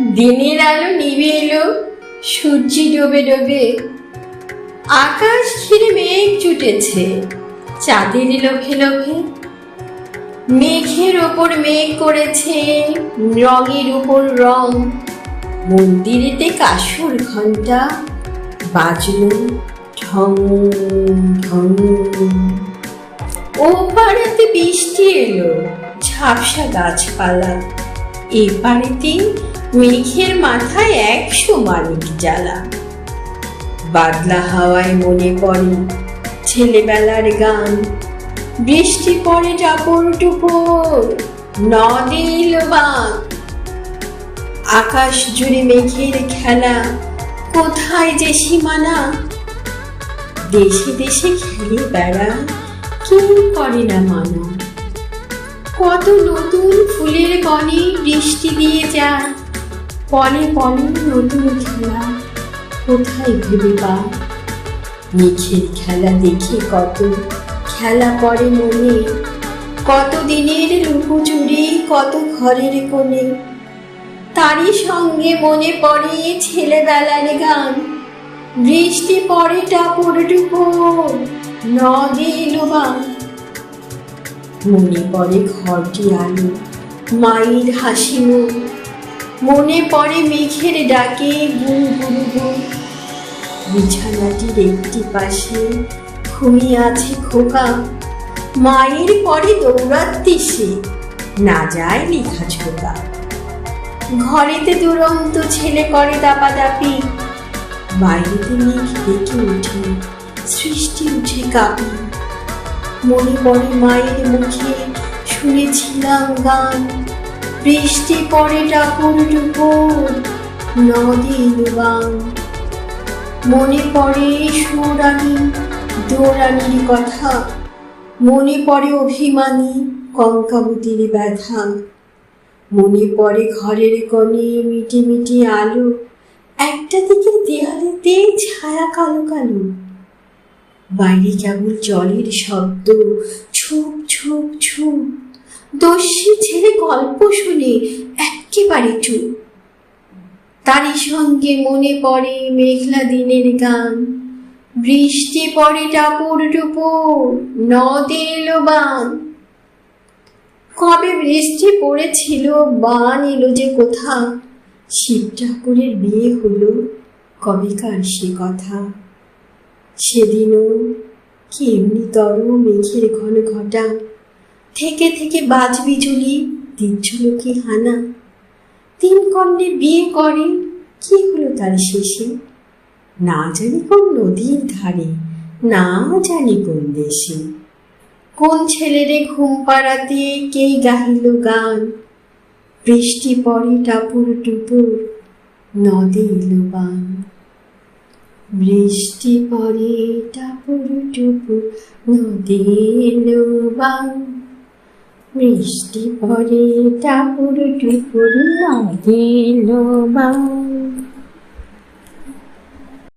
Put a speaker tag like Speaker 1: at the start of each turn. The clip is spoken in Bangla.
Speaker 1: দিনের আলো নিভে এলো, সূর্যি ডোবে ডোবে। আকাশ ঘিরে মেঘ জুটেছে, চাঁদের লোভে লোভে। মেঘের ওপর মেঘ করেছে, রঙের উপর রং। মন্দিরেতে কাসুর ঘণ্টা বাজল ঢং ঢং। ও পাড়াতে বৃষ্টি এলো, ঝাপসা গাছপালা। এ মেঘের মাথায় একশো মানিক জ্বালা। বাদলা হাওয়ায় মনে পড়ে ছেলেবেলার গান। বৃষ্টি পড়ে টাপর টুপর নদে এলো বাঁক। আকাশ জুড়ে মেঘের খেলা, কোথায় যে সীমানা? দেশে দেশে খেলে বেড়া, কেউ করে না মানা কত নতুন ফুলের বনে বৃষ্টি দিয়ে যায় পলে পলে নতুন খেলা, কোথায় ভেবে পা মেঘের খেলা দেখে কত খেলা পড়ে মনে। কত দিনের লুকোচুরি কত ঘরের কোণে। তারই সঙ্গে মনে পড়ে ছেলেবেলার গান। বৃষ্টি পড়ে টাপর টুপর নদে এলো বান মনে পড়ে ঘরটি আলো। মায়ের হাসি মুখ মনে পড়ে মেঘের ডাকে গুরু গুরু বিছানাটির একটি পাশে ঘুমিয়ে আছে খোকা। মায়ের পরে দৌড়াতে সে। না যায় লিখা ছোকা ঘরেতে দুরন্ত ছেলে করে দাপাদাপি। বাইরেতে মেঘ ডেকে উঠে সৃষ্টি উঠে কাঁপি। মনে পড়ে মায়ের মুখে শুনেছিলাম গান। বৃষ্টি পড়ে টাপুর টুপুর নদী গান মনে পড়ে সুরানি দৌড়ানির কথা। মনে পড়ে অভিমানী কঙ্কাবতীর ব্যথা। মনে পড়ে ঘরের কোণে মিটি মিটি আলো। একটা দিকের দেয়ালেতে ছায়া কালো কালো। বাইরে কেবল জলের শব্দ, ছুপ ছুপ ছুপ। দস্যি ছেলে গল্প শুনে একেবারে চুপ। তারই সঙ্গে মনে পড়ে মেঘলা দিনের গান। বৃষ্টি পড়ে টাপুর টুপুর, নদে এলো বান। কবে বৃষ্টি পড়েছিল, বান এলো যে কোথা? শিব ঠাকুরের বিয়ে হলো কবেকার সে কথা? সেদিনও কি এমনিতর মেঘের ঘন ঘটা। থেকে থেকে বাজ বিজুলি দিচ্ছিল কি হানা। তিন কন্যে বিয়ে করে, কি হলো তার শেষে? না জানি কোন নদীর ধারে, না জানি কোন দেশে। কোন ছেলেরে ঘুম পাড়াতে কেই গাহিল গান? বৃষ্টি পড়ে টাপুর টুপুর, নদে এলো বান। বৃষ্টি পরে টাপুর টুপুর নদে এলো বৃষ্টি পরে টাপুর টুপুর নদে এলো বান